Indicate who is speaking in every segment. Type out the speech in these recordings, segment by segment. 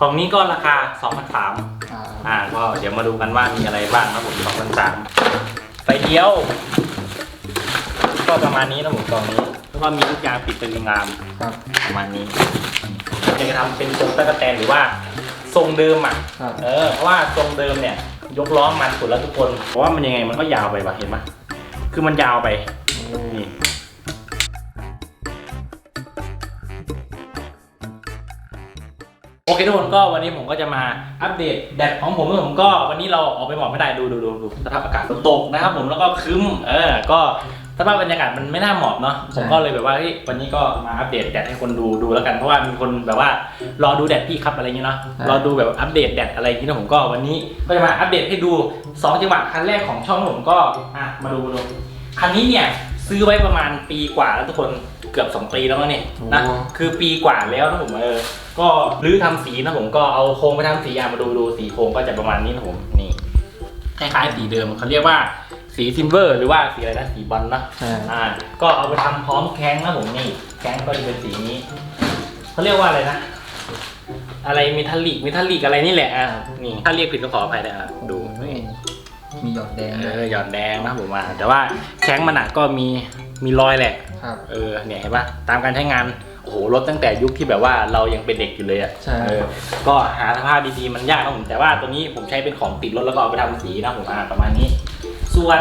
Speaker 1: กล่องนี้ก็ราคา2,300
Speaker 2: อ่า
Speaker 1: อ่าก็เดี๋ยวมาดูกันว่ามีอะไรบ้างนะผม2,300ไฟเดียว ก็ประมาณนี้นะผมกล่องนี้ แล้วก็มีลูกยางปิดเป็นงาม
Speaker 2: ครับ
Speaker 1: ประมาณนี้จะทำเป็นทรงตะกแตนหรือว่าทรงเดิมอะ
Speaker 2: ครับ
Speaker 1: เออ เพราะว่าทรงเดิมเนี่ย ยกล้อมันสุดแล้วทุกคน เพราะว่ามันยังไงมันก็ยาวไปว่ะเห็นไหมคือมันยาวไป นี่ เคทุกคนก็วันนี้ผมก็จะมาอัปเดตแดดของผมผมก็วันนี้เราออกไปหมอกไม่ได้ดูดูดูดูสภาพอากาศฝนตกนะครับผมแล้วก็ครึ้มเออก็สภาพบรรยากาศมันไม่น่าเหมาะเนาะผมก็เลยแบบว่าเฮ้ยวันนี้ก็มาอัปเดตแดดให้คนดูดูแล้วกันเพราะว่ามีคนแบบว่ารอดูแดดพี่ครับอะไรเงี้ยเนาะรอดูแบบอัปเดตแดดอะไรอย่างเงี้ยนะผมก็วันนี้ก็จะมาอัปเดตให้ดูสองจังหวะคันแรกของช่องผมก็อะมาดูมาดูคันนี้เนี่ย ซื้อไว้ประมาณปีกว่าแล้วทุกคนเกือบสองปีแล้วมั้งเนี่ยนะ
Speaker 2: โอ้
Speaker 1: คือปีกว่าแล้วนะผมเออก็รื้อทำสีนะผมก็เอาโครงไปทำสีอะมาดูดูสีโครงก็จะประมาณนี้นะผมนี่คล้ายๆสีเดิมเขาเรียกว่าสีซิลเวอร์ หรือว่าสีอะไรนะสีบอลนะ
Speaker 2: ใช่
Speaker 1: อ่า ก็เอาไปทำพร้อมแข้งนะผมนี่แข้งก็จะเป็นสีนี้เขาเรียกว่าอะไรนะ อะไรเมทัลลิกเมทัลลิกอะไรนี่แหละอ่านี่ถ้าเรียกผิดก็ขออภัยนะครับดูนี่
Speaker 2: มีหยอดแดง
Speaker 1: เอ
Speaker 2: ด้วย
Speaker 1: อหยอดแดงนะผมมาแต่ว่าแข้งมันอะก็มีมีรอยแหละ
Speaker 2: ครับ
Speaker 1: เออเนี่ยเห็นปะตามการใช้งานโอ้โหรถตั้งแต่ยุคที่แบบว่าเรายังเป็นเด็กอยู่เลยอะ
Speaker 2: ใช่
Speaker 1: เออก็หาสภาพดีๆมันยากนะผมแต่ว่าตัวนี้ผมใช้เป็นของติดรถแล้วก็เอาไปทำสีนะผมอ่าประมาณนี้ ส่วน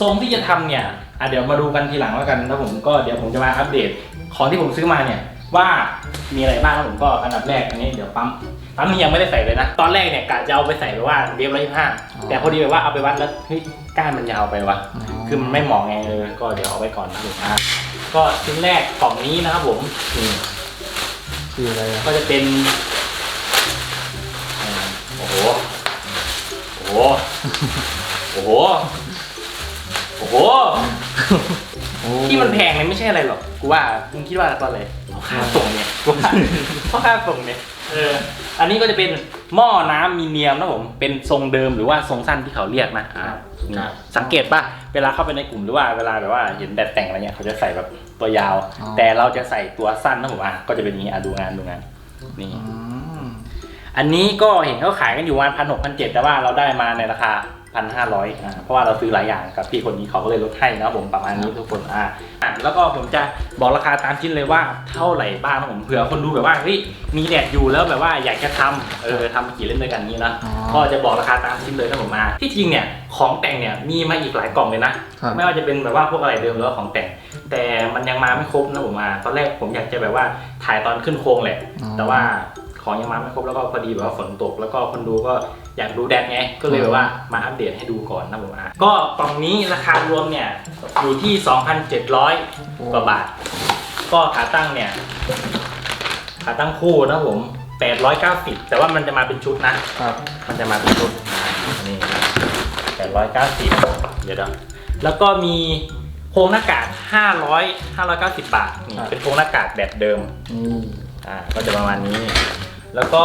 Speaker 1: ทรงที่จะทำเนี่ยอะเดี๋ยวมาดูกันทีหลังแล้วกันนะผมก็เดี๋ยวผมจะมาอัปเดตของที่ผมซื้อมาเนี่ยว่ามีอะไรบ้างนะผมก็อันดับแรกอันนี้เดี๋ยวปั๊ม ปั๊มนี่ยังไม่ได้ใส่เลยนะ ตอนแรกเนี่ยกะจะเอาไปใส่แบบว่าเรียบร้อยห้าแต่พอดีแบบว่าเอาไปวัดแล้วเฮ้ยก้านมันยาวไปวะคือมันไม่เหมาะไงเออก็เดี๋ยวเอาไว้ก่อนนะผมอะก็ชิ้นแรกกล่องนี้นะครับผมนี่
Speaker 2: คืออะไรอะ
Speaker 1: ก็จะเป็นอ่าโอ้โหโอ้โหโอ้โหโอ้โห
Speaker 2: โอ้
Speaker 1: ที่มันแพงเนี่ยไม่ใช่อะไรหรอกกูว่ามึงคิดว่าตอนอะไรเพราะค่าส่งเนี่ยกูว่าเพราะค่าส่งเนี่ย เออ อันนี้ก็จะเป็นหม้อน้ำมีเนียมนะผม เป็นทรงเดิมหรือว่าทรงสั้นที่เขาเรียกนะอ่านี่สังเกตป่ะ เวลาเข้าไปในกลุ่มหรือว่าเวลาแบบว่าเห็นแดดแต่งอะไรเงี้ยเขาจะใส่แบบตัวยาวแต่เราจะใส่ตัวสั้นนะผมอะ ก็จะเป็นอย่างนี้อะดูงานดูงาน นี่
Speaker 2: อืม
Speaker 1: อันนี้ก็เห็นเขาขายกันอยู่ประมาณพันหกพันเจ็ดแต่ว่าเราได้มาในราคา พันห้าร้อยอ่าเพราะว่าเราซื้อหลายอย่างกับพี่คนนี้เขาก็เลยลดให้นะครับผมประมาณนี้ทุกคนอ่าอะแล้วก็ผมจะบอกราคาตามชิ้นเลยว่าเท่าไหร่บ้างนะผมเผื่อคนดูแบบว่าเฮ้ยมีแดดอยู่แล้วแบบว่าอยากจะทำเออทำกี่เล่นด้วยกันนี้นะ
Speaker 2: อ๋อ
Speaker 1: ก็จะบอกราคาตามชิ้นเลยนะผมมาที่จริงเนี่ยของแต่งเนี่ยมีมาอีกหลายกล่องเลยนะ
Speaker 2: ครับ
Speaker 1: ไม่ว่าจะเป็นแบบว่าพวกอะไรเดิมหรือว่าของแต่งแต่มันยังมาไม่ครบนะผมมาตอนแรกผมอยากจะแบบว่าถ่ายตอนขึ้นโครงแหละ
Speaker 2: อ๋อ
Speaker 1: แต่ว่า ของยังมาไม่ครบแล้วก็พอดีแบบว่าฝนตก แล้วก็คนดูก็อยากดูแดดไง ก็เลยแบบว่ามาอัปเดตให้ดูก่อนนะผมอะก็กล่องนี้ราคารวมเนี่ยอยู่ที่ 2,700กว่าบาท ก็ขาตั้งเนี่ยขาตั้งคู่นะผม 890 แต่ว่ามันจะมาเป็นชุดนะ
Speaker 2: ครับ
Speaker 1: มันจะมาเป็นชุดอ่านี่แปดร้อยเก้าสิบเดี๋ยวเดี๋ยวแล้วก็มีโครงหน้ากากห้าร้อยห้าร้อยเก้าสิบบาทนี่เป็นโครงหน้ากากแบบเดิม
Speaker 2: นี่
Speaker 1: อ่าก็จะประมาณนี้ แล้วก็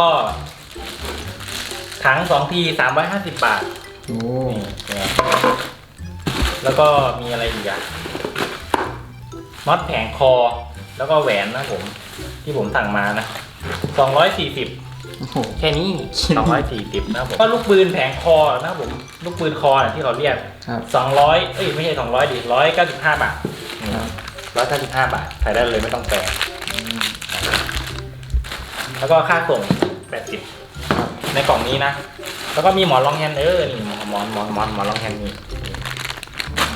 Speaker 1: ถังสองทีสามร้อยห้าสิบบาท
Speaker 2: โอ้
Speaker 1: นี่เนี่ยแล้วก็มีอะไรอีกอะน็อตแผงคอ แล้วก็แหวนนะผม ที่ผมสั่งมานะสองร้อยสี่สิบ
Speaker 2: โอ้โห
Speaker 1: แค่นี้สองร้อยสี่สิบนะครับผมก็ลูกปืนแผงคอนะครับผม ลูกปืนคอน่ะที่เขาเรียก
Speaker 2: ครับ
Speaker 1: สองร้อยเอ้ยไม่ใช่สองร้อยดิร้อยเก้าสิบห้าบาท
Speaker 2: ครับ
Speaker 1: ร้อยเก้าสิบห้าบาท ใช้ได้เลยไม่ต้องแปล แล้วก็ค่าส่งแปดสิบ
Speaker 2: ครับ
Speaker 1: ในกล่องนี้นะ แล้วก็มีหมอนรองแฮนด์เออนี่หมอนหมอนหมอนหมอนหมอนรองแฮนด์นี่
Speaker 2: อ่า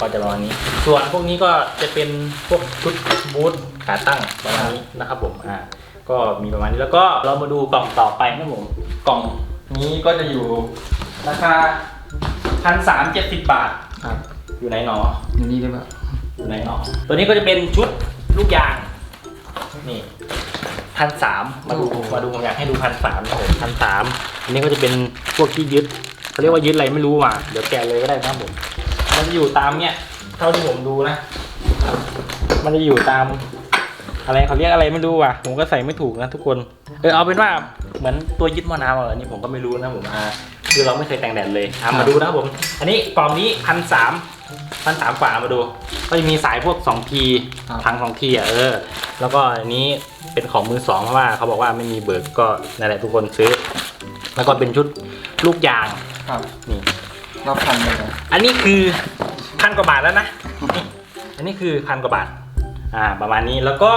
Speaker 1: ก็จะประมาณนี้ ส่วนพวกนี้ก็จะเป็นพวกชุดบูทขาตั้งประมาณนี้นะครับผมอ่าก็มีประมาณนี้แล้วก็เรามาดูกล่องต่อไปนะครับผมกล่องนี้ก็จะอยู่ราคาพันสามเจ็ดสิบบาท
Speaker 2: ครับ
Speaker 1: อยู่ไหนหนอ
Speaker 2: อยู่นี่ได้ปะ
Speaker 1: อยู่ไหนหนอตัวนี้ก็จะเป็นชุดลูกยางนี่ พันสามมาดูมาดูผมอยากให้ดูพันสามนะผมพันสามอันนี้ก็จะเป็นพวกที่ยึดเขาเรียกว่ายึดอะไรไม่รู้มาเดี๋ยวแกะเลยก็ได้นะครับผมมันจะอยู่ตามเนี่ยเท่าที่ผมดูนะ มันจะอยู่ตาม อะไรเขาเรียกอะไรไม่รู้ว่ะ ผมก็ใส่ไม่ถูกนะทุกคนเออเอาเป็นว่าเหมือนตัวยึดหม้อน้ำอะไรนี่ผมก็ไม่รู้นะผมอ่าคือเราไม่เคยแต่งแดดเลยอ่ามาดูนะครับผม อันนี้กล่องนี้พันสาม พันสามฝามาดู ก็จะมีสายพวก 2T
Speaker 2: ครับ
Speaker 1: ทาง 2T อะเออ แล้วก็อันนี้เป็นของมือสองเพราะว่าเขาบอกว่าไม่มีเบิร์กก็นั่นแหละทุกคนซื้อ แล้วก็เป็นชุดลูกยาง
Speaker 2: ครับ
Speaker 1: นี่
Speaker 2: รอบพันเลยนะ
Speaker 1: อันนี้คือพันกว่าบาทแล้วนะนี่อันนี้คือพันกว่าบาท อ่า ประมาณนี้ แล้วก็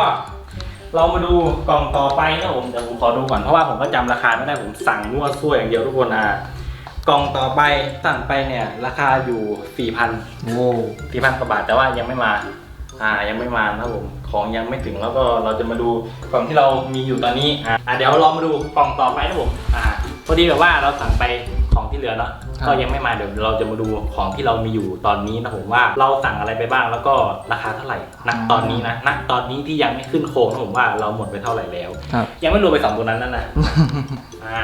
Speaker 1: เรามาดูกล่องต่อไปนะผม เดี๋ยวผมขอดูก่อน เพราะว่าผมก็จำราคาไม่ได้ ผมสั่งมั่วซั่วอย่างเดียวทุกคนอ่า กล่องต่อไปสั่งไปเนี่ยราคาอยู่ 4,000
Speaker 2: โอ้
Speaker 1: 4,000กว่าบาทแต่ว่ายังไม่มา อ่ายังไม่มานะครับผมของยังไม่ถึงแล้วก็เราจะมาดูกล่องที่เรามีอยู่ตอนนี้อ่าอ่าเดี๋ยวเรามาดูกล่องต่อไปนะผมอ่าพอดีแบบว่าเราสั่งไปของที่เหลือเนาะก็ยังไม่มาเดี๋ยวเราจะมาดูของที่เรามีอยู่ตอนนี้นะผมว่าเราสั่งอะไรไปบ้างแล้วก็ราคาเท่าไหร่ณตอนนี้นะณตอนนี้ที่ยังไม่ขึ้นโครงนะผมว่าเราหมดไปเท่าไหร่แล้ว
Speaker 2: ครับ
Speaker 1: ยังไม่รวมไปสองตัวนั้นนั่นนะ อ่า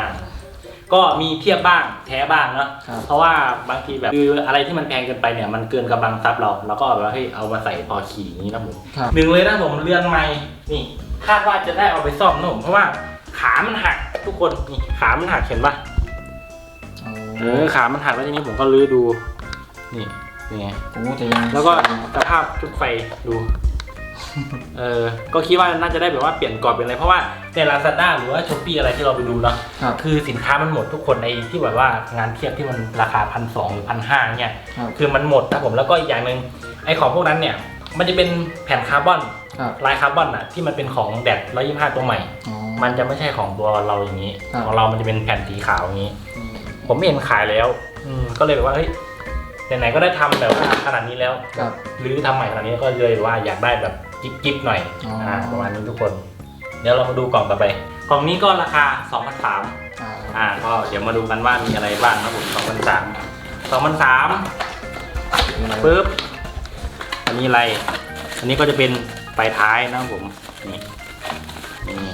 Speaker 1: ก็มีเทียบบ้างแท้บ้างเนาะ
Speaker 2: ครับ
Speaker 1: เพราะว่าบางทีแบบคืออะไรที่มันแพงเกินไปเนี่ยมันเกินกำลังทรัพย์เราเราก็แบบว่าเฮ้ยเอามาใส่พอขี่อย่างนี้นะผม
Speaker 2: ครับ
Speaker 1: หนึ่งเลยนะผมเรือนไม้นี่คาดว่าจะได้เอาไปซ่อมนะผมเพราะว่าขามันหักทุกคนนี่ขามันหักเห็นปะ
Speaker 2: โอ้
Speaker 1: เออขามันหักแล้วทีนี้ผมก็ลื้อดูนี่นี่ไง
Speaker 2: โอ้แต่ยัง
Speaker 1: แล้วก็สภาพชุดไฟดู เออ ก็คิดว่าน่าจะได้แบบว่าเปลี่ยนกรอบเป็นอะไร เพราะว่าในลาซาด้าหรือว่าช้อปปี้อะไรที่เราไปดูเนาะ
Speaker 2: ครับ
Speaker 1: คือสินค้ามันหมดทุกคนในที่แบบว่างานเทียบที่มันราคาพันสองหรือพันห้าเนี่ย
Speaker 2: ครับ
Speaker 1: คือมันหมดนะผมแล้วก็อีกอย่างหนึ่งไอของพวกนั้นเนี่ย มันจะเป็นแผ่นคาร์บอน
Speaker 2: ครับ
Speaker 1: ลายคาร์บอนอะที่มันเป็นของแดด125 ตัวใหม่
Speaker 2: อ๋อ
Speaker 1: มันจะไม่ใช่ของตัวเราอย่างนี้
Speaker 2: ครับ
Speaker 1: ของเรามันจะเป็นแผ่นสีขาวอย่างนี้
Speaker 2: อืม
Speaker 1: ผมไม่เห็นขายแล้ว อืมก็เลยแบบว่าเฮ้ย ไหนๆก็ได้ทำแบบว่าขนาดนี้แล้ว
Speaker 2: ครับ
Speaker 1: หรือทำใหม่ขนาดนี้ก็เลยว่าอยากได้แบบกิ๊บๆหน่อย
Speaker 2: อ๋ออ่่า
Speaker 1: ประมาณนี้ทุกคน เดี๋ยวเรามาดูกล่องต่อไปกล่องนี้ก็ราคา2,300
Speaker 2: อ่า
Speaker 1: อ่าก็เดี๋ยวมาดูกันว่ามีอะไรบ้างนะผม2,300 2,300ปึ๊บอันนี้อะไร อันนี้ก็จะเป็นไฟท้ายนะครับผมนี่นี่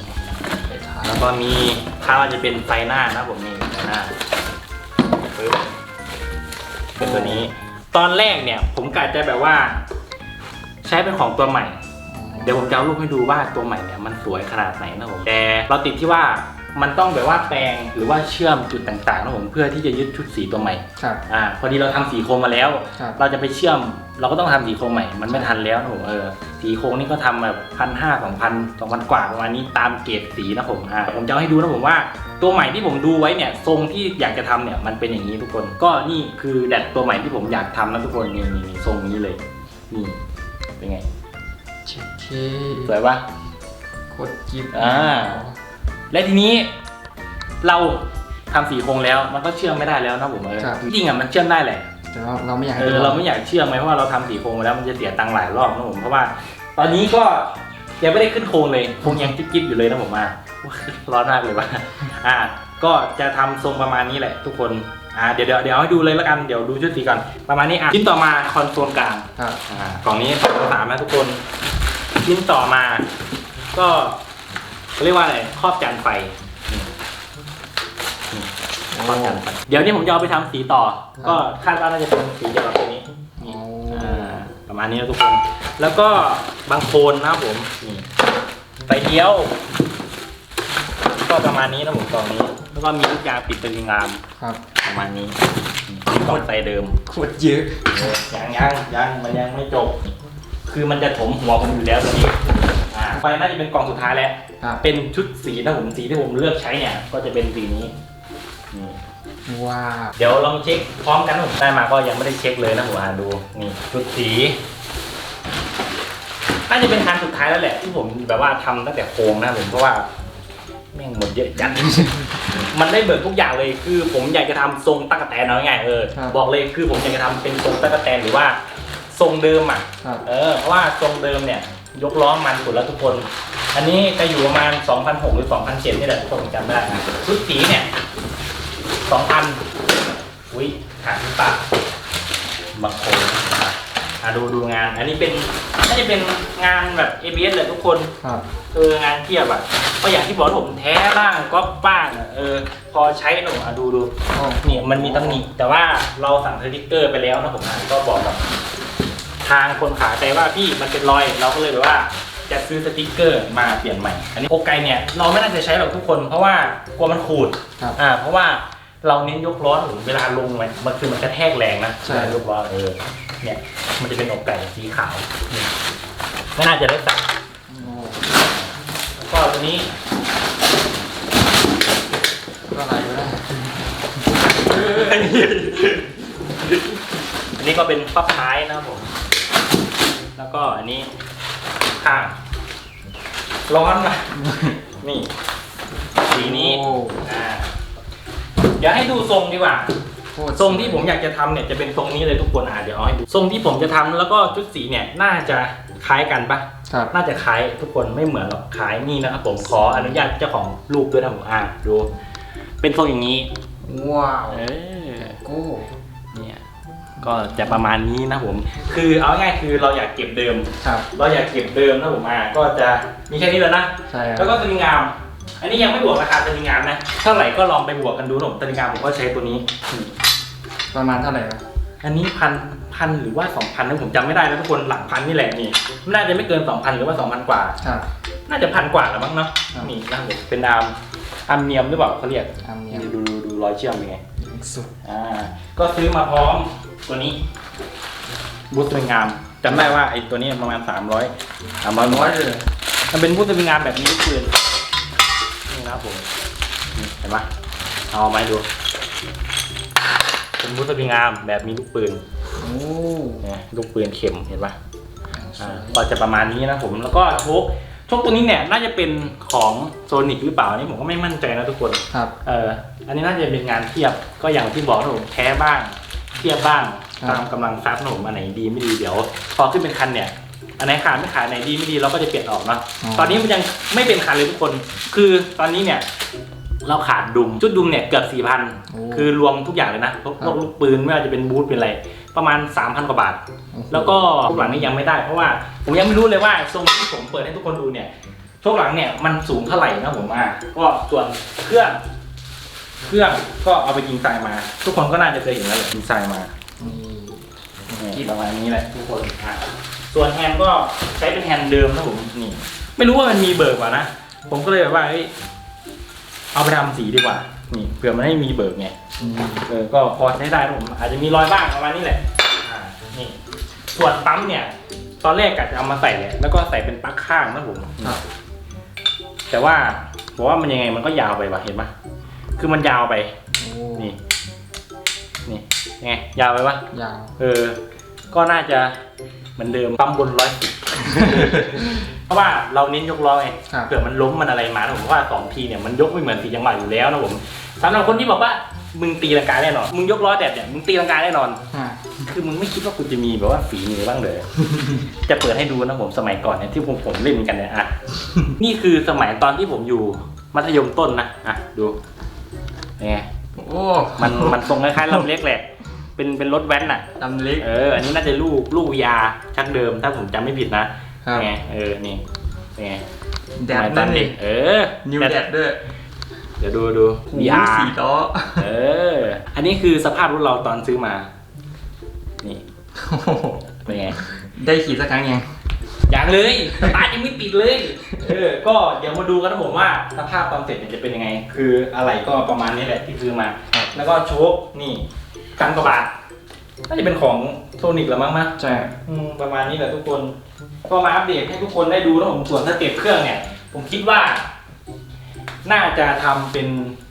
Speaker 2: ไปท้าย
Speaker 1: แล้วก็มีถ้าว่าจะเป็นไฟหน้านะครับผมนี่ไฟหน้าปึ๊บ เป็นตัวนี้ ตอนแรกเนี่ยผมกะจะแบบว่า ใช้เป็นของตัวใหม่ เดี๋ยวผมจะเอารูปให้ดูว่าตัวใหม่เนี่ยมันสวยขนาดไหนนะผมแต่เราติดที่ว่ามันต้องแบบว่าแปลงหรือว่าเชื่อมจุดต่างๆนะผมเพื่อที่จะยึดชุดสีตัวใหม่
Speaker 2: ครับ
Speaker 1: อ่าพอดีเราทำสีโครงมาแล้ว
Speaker 2: ครับ
Speaker 1: เราจะไปเชื่อม เราก็ต้องทำสีโครงใหม่ มันไม่ทันแล้วนะผมเออสีโครงนี่ก็ทำแบบพันห้าสองพันสองพันกว่าประมาณนี้ตามเกรดสีนะผมอ่าผมจะเอาให้ดูนะผมว่า ตัวใหม่ที่ผมดูไว้เนี่ยทรงที่อยากจะทำเนี่ยมันเป็นอย่างนี้ทุกคน ก็นี่คือแดดตัวใหม่ที่ผมอยากทำนะทุกคนนี่นี่นี่ทรงนี้เลยนี่เป็นไง
Speaker 2: เช็คเค
Speaker 1: สวยปะ
Speaker 2: โคตรจิ๊บ
Speaker 1: อ่า และทีนี้เราทำสีโครงแล้วมันก็เชื่อมไม่ได้แล้วนะผมเออจริงๆอะมันเชื่อมได้แหละ
Speaker 2: แต่ว่าเราไม่อยากให้
Speaker 1: เออเราไม่อยากเชื่อมไหมเพราะว่าเราทำสีโครงมาแล้วมันจะเสียตังค์หลายรอบนะผมเพราะว่า ตอนนี้ก็ยังไม่ได้ขึ้นโครงเลยโครงยังกิ๊บๆอยู่เลยนะผมว่าร้อนมากเลยว่าอ่า ก็จะทำทรงประมาณนี้แหละ ทุกคนอ่าเดี๋ยวเดี๋ยวเดี๋ยวให้ดูเลยแล้วกันเดี๋ยวดูชุดสีก่อนประมาณนี้อะชิ้นต่อมาคอนโซลกลาง
Speaker 2: ครับ
Speaker 1: อ่ากล่องนี้สองสามนะทุกคนชิ้นต่อมา ก็เขาเรียกว่าอะไรครอบจานไฟนี่นี่ ครอบจานไฟเดี๋ยวนี้ผมจะเอาไปทำสีต่อ ก็คาดว่าน่าจะเป็นสีเดียวกับตัวนี้นี่อ่าประมาณนี้นะทุกคน แล้วก็บางโคนนะครับผมนี่ไฟเดียว ก็ประมาณนี้นะผมกล่องนี้ แล้วก็มีลูกยางปิดเป็นงาม
Speaker 2: ครับ
Speaker 1: ประมาณนี้นี่กล่องไฟเดิม
Speaker 2: โคตรเยอะ
Speaker 1: ยังยังยังมันยังไม่จบ คือมันจะถมหัวผมอยู่แล้วตอนนี้อ่าไปน่าจะเป็นกล่องสุดท้ายแล้ว
Speaker 2: ครับ
Speaker 1: เป็นชุดสีนะผมสีที่ผมเลือกใช้เนี่ย ก็จะเป็นสีนี้ นี่
Speaker 2: ว้าว
Speaker 1: เดี๋ยวลองเช็คพร้อมกันนะผมได้มาก็ยังไม่ได้เช็คเลยนะผมอ่านดูนี่ชุดสีน่าจะเป็นคันสุดท้ายแล้วแหละ ที่ผมแบบว่าทำตั้งแต่โครงนะผมเพราะว่าแม่งหมดเยอะจัดมันได้เบิกทุกอย่างเลยคือ ผมอยากจะทำทรงตั๊กแตนเอาง่ายๆเออบอกเลยคือผมอยากจะทำเป็นทรงตั๊กแตนหรือว่าทรงเดิมอะ
Speaker 2: ครับ
Speaker 1: เออเพราะว่าทรงเดิมเนี่ย ยกล้อมันสุดแล้วทุกคน อันนี้จะอยู่ประมาณ 2,006 หรือ 2,007 นี่แหละทุกคนผมจำไม่ได้นะชุดสีเนี่ย 2,000อุ้ยหาที่ปากบางคนนะครับอะดูดูงาน อันนี้เป็นน่าจะเป็นงานแบบ ABS เลยทุกคน
Speaker 2: ครับ
Speaker 1: เอองานเทียบอะก็อย่างที่บอกผมแท้บ้างก็บ้างอะเออ พอใช้หนูอะดูดู
Speaker 2: โอ้
Speaker 1: เนี่ยมันมีตำหนิแต่ว่าเราสั่งสติ๊กเกอร์ไปแล้วนะผมอะก็บอกกับทางคนขายไปว่าพี่มันเป็นรอย เราก็เลยแบบว่า จะซื้อสติ๊กเกอร์มาเปลี่ยนใหม่ อันนี้โอไกเนี่ยเราไม่น่าจะใช้หรอกทุกคน เพราะว่ากลัวมันขูด
Speaker 2: ครับ
Speaker 1: อ่าเพราะว่า เราเน้นยกล้อหรือเวลาลงมันมันคือมันกระแทกแรงนะ
Speaker 2: ใช่
Speaker 1: เวลายกล้อเออ เนี่ย มันจะเป็นอกไก่สีขาวนี่ไม่น่าจะได้สั่ง
Speaker 2: โอ้
Speaker 1: แล้วก็ตัวนี้
Speaker 2: ก็อะไรวะ
Speaker 1: อันนี้ก็เป็นฟักท้ายนะครับผม แล้วก็อันนี้ข้างร้อนนะนี่ สีนี้
Speaker 2: โอ้
Speaker 1: อ่า เดี๋ยวให้ดูทรงดีกว่า
Speaker 2: โคต
Speaker 1: ทรงที่ผมอยากจะทำเนี่ยจะเป็นทรงนี้เลยทุกคนอะเดี๋ยวเอาให้ดูทรงที่ผมจะทำแล้วก็ชุดสีเนี่ยน่าจะคล้ายกันปะ
Speaker 2: ครับ
Speaker 1: น่าจะคล้ายทุกคนไม่เหมือนหรอกคล้ายนี่นะครับผมขออนุญาตเจ้าของรูปด้วยนะผมอ่าดูเป็นทรงอย่างนี้
Speaker 2: ว้าว
Speaker 1: เออ
Speaker 2: โก้
Speaker 1: เนี่ยก็จะประมาณนี้นะผม คือเอาง่ายๆคือเราอยากเก็บเดิม
Speaker 2: ครับ
Speaker 1: เราอยากเก็บเดิมนะผมอ่าก็จะมีแค่นี้แล้วนะ
Speaker 2: ใช่ค
Speaker 1: แล้ว
Speaker 2: รับ
Speaker 1: ก็สลิงงาม อันนี้ยังไม่บวกราคาสลิงงามนะ เท่าไหร่ก็ลองไปบวกกันดูนะผมสลิงงามผมก็ใช้ตัวนี้นี่
Speaker 2: ประมาณเท่าไหร่วะ
Speaker 1: อันนี้พันพันหรือว่าสองพันนะผมจำไม่ได้นะทุกคนหลักพันนี่แหละนี่น่าจะไม่เกินสองพันหรือว่าสองพันกว่า
Speaker 2: ครับ
Speaker 1: น่าจะพันกว่าแล้วมั้งเนาะ
Speaker 2: ครับ
Speaker 1: นี่นะผมเป็นอาร์มอาร์มเนียมหรือเปล่าเขาเรียก
Speaker 2: ทำเนียม
Speaker 1: ดูดูดูรอยเชื่อมเป็นไง
Speaker 2: สุด
Speaker 1: อ่าก็ซื้อมาพร้อมตัวนี้บูสต์สวยงามจำได้ว่าไอ้ตัวนี้ประมาณสามร้อยสามร้อย
Speaker 2: ร้อยเลย
Speaker 1: มันเป็นบูสต์สวยงามแบบนี้ทุกปืน นี่นะครับผมนี่เห็นปะเอาไม้ดู เป็นบูสต์สวยงามแบบมีลูกปืน
Speaker 2: โอ้
Speaker 1: เนี่ยลูกปืนเข็มเห็นปะอ่าก็จะประมาณนี้นะผมแล้วก็โชคโชคตัวนี้เนี่ยน่าจะเป็นของโซนิกหรือเปล่าอันนี่ผมก็ไม่มั่นใจนะทุกคน
Speaker 2: ครับ
Speaker 1: เอออันนี้น่าจะเป็นงานเทียบก็อย่างที่บอกนะผมแท้บ้าง เทียบบ้าง
Speaker 2: ครับ
Speaker 1: ตามกำลังทรัพย์นะผมอันไหนดีไม่ดีเดี๋ยวพอขึ้นเป็นคันเนี่ย อันไหนขาดไม่ขาดอันไหนดีไม่ดีเราก็จะเปลี่ยนออกเนาะตอนนี้มันยังไม่เป็นคันเลยทุกคน คือตอนนี้เนี่ย เราขาดดุมชุดดุมเนี่ยเกือบสี่พัน
Speaker 2: โอ้
Speaker 1: คือรวมทุกอย่างเลยนะพวก
Speaker 2: ครับ
Speaker 1: พวกลูกปืนไม่ว่าจะเป็นบูทเป็นอะไรประมาณ 3,000กว่าบาท
Speaker 2: โอ้โห
Speaker 1: แล้วก็โชคหลังนี่ยังไม่ได้เพราะว่าผมยังไม่รู้เลยว่าทรงที่ผมเปิดให้ทุกคนดูเนี่ยโชคหลังเนี่ยมันสูงเท่าไหร่นะผมอะก็ส่วนเครื่อง เครื่องก็เอาไปยิงทรายมา ทุกคนก็น่าจะเคยเห็นแล้วแหละยิงทรายมา
Speaker 2: นี่
Speaker 1: นี่ประมาณนี้แหละทุกคนอะ ส่วนแฮนด์ก็ใช้เป็นแฮนด์เดิมนะผมนี่ไม่รู้ว่ามันมีเบิกกว่านะผมก็เลยแบบว่าเฮ้ยเอาไปทำสีดีกว่า นี่เผื่อมันให้มีเบิกไง
Speaker 2: อืม
Speaker 1: เออก็พอใช้ได้นะผม อาจจะมีรอยบ้างประมาณนี้แหละอ่านี่ส่วนปั๊มเนี่ย ตอนแรกกะจะเอามาใส่เนี่ยแล้วก็ใส่เป็นปลั๊กข้างนะผม
Speaker 2: ครับ
Speaker 1: แต่ว่าบอกว่ามันยังไงมันก็ยาวไปว่ะเห็นปะคือมันยาวไป
Speaker 2: โอ้
Speaker 1: นี่ นี่ยังไงยาวไปปะ
Speaker 2: ยาว
Speaker 1: เออ ก็น่าจะ เหมือนเดิมปั๊มบนร้อยสิบเพราะว่าเราเน้นยกล้อไง
Speaker 2: ครับ
Speaker 1: เผื่อมันล้มมันอะไรมานะผมว่าสองทีเนี่ยมันยกไม่เหมือนสี่จังหวะอยู่แล้วนะผมสำหรับคนที่บอกว่ามึงตีลังกาแน่นอนมึงยกล้อแดดเนี่ยมึงตีลังกาแน่นอน
Speaker 2: อ่า
Speaker 1: คือมึงไม่คิดว่าคุณจะมีแบบว่าฝีมือบ้างเลย จะเปิดให้ดูนะผมสมัยก่อนเนี่ยที่ผมผมเล่นกันเนี่ยอะ นี่คือสมัยตอนที่ผมอยู่มัธยมต้นนะอะดูนี่ไง
Speaker 2: โอ้
Speaker 1: มันมันทรงคล้ายๆลำเล็กแหละ เป็นเป็นรถแว้นน่ะ
Speaker 2: ลำเล็ก
Speaker 1: เออ อันนี้น่าจะลูกลูกยาชักเดิมถ้าผมจำไม่ผิดนะครับเป็นไงเออ นี่เป็นไง
Speaker 2: แด
Speaker 1: ส
Speaker 2: ด
Speaker 1: มัยต
Speaker 2: นั่
Speaker 1: อนน
Speaker 2: เอ
Speaker 1: เด็
Speaker 2: ง
Speaker 1: กเออ
Speaker 2: นิวแดดด้วย
Speaker 1: เดี๋ยวดูดู
Speaker 2: หู
Speaker 1: VR
Speaker 2: สี่ล้อ
Speaker 1: เออ อันนี้คือสภาพรถเราตอนซื้อมา นี่
Speaker 2: โอ้โห
Speaker 1: เป็นไง
Speaker 2: ได้ขี่สักครั้งยัง
Speaker 1: อย่างเลยสตาร์ทยังไม่ติดเลย เออ ก็เดี๋ยวมาดูกันนะผมว่าสภาพตอนเสร็จเนี่ยจะเป็นยังไง คืออะไรก็ประมาณนี้แหละที่ซื้อมา
Speaker 2: ครับ
Speaker 1: แล้วก็โชคนี่ กันกว่าบาทน่าจะเป็นของโซนิกละมั้งนะ
Speaker 2: ใช่
Speaker 1: อืมประมาณนี้แหละทุกคน ก็มาอัปเดตให้ทุกคนได้ดูนะผมส่วนสเต็ปเครื่องเนี่ย ผมคิดว่า น่าจะทำเป็น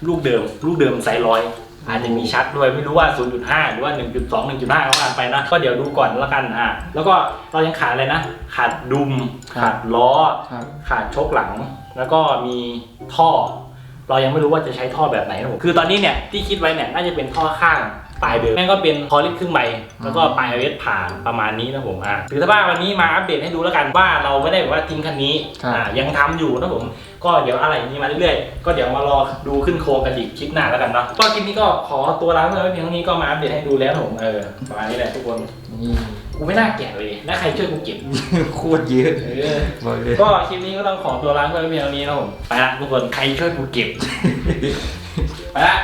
Speaker 1: ลูกเดิม ลูกเดิมไซส์ร้อยอาจจะมีชัดด้วยไม่รู้ว่า 0.5 หรือว่า 1.2 1.5ก็ว่าไปนะ ก็เดี๋ยวดูก่อนแล้วกันอะแล้วก็เรายังขาดอะไรนะ ขาดดุมขาดล้อ
Speaker 2: ครับ
Speaker 1: ขาดโชคหลัง แล้วก็มีท่อ เรายังไม่รู้ว่าจะใช้ท่อแบบไหนนะผมคือตอนนี้เนี่ยที่คิดไว้เนี่ยน่าจะเป็นท่อข้าง ปลายเดิมแม่งก็เป็นคอลิสครึ่งใบแล้วก็ปลายเวสผ่านประมาณนี้นะผมอะถือถ้าว่าวันนี้มาอัปเดตให้ดูแล้วกันว่าเราไม่ได้แบบว่าทิ้งคันนี้
Speaker 2: ครับ
Speaker 1: อ่ายังทำอยู่นะผมก็เดี๋ยวอะไรอย่างนี้มาเรื่อยๆ ก็เดี๋ยวมารอดูขึ้นโครงกันอีกคลิปหน้าแล้วกันเนาะก็คลิปนี้ก็ขอตัวลาไปเพียงเท่านี้ก็มาอัปเดตให้ดูแล้วนะผมเออประมาณนี้แหละทุกคน
Speaker 2: นี่
Speaker 1: กูไม่น่าแกะเลยนะใครช่วยกูเก็บ
Speaker 2: โคตรเยอะ
Speaker 1: เออ
Speaker 2: บอกเลย
Speaker 1: ก็คลิปนี้ก็ต้องขอตัวลาไปเพียงเท่านี้นะผมไปละทุกคนใครช่วยกูเก็บ ไปละ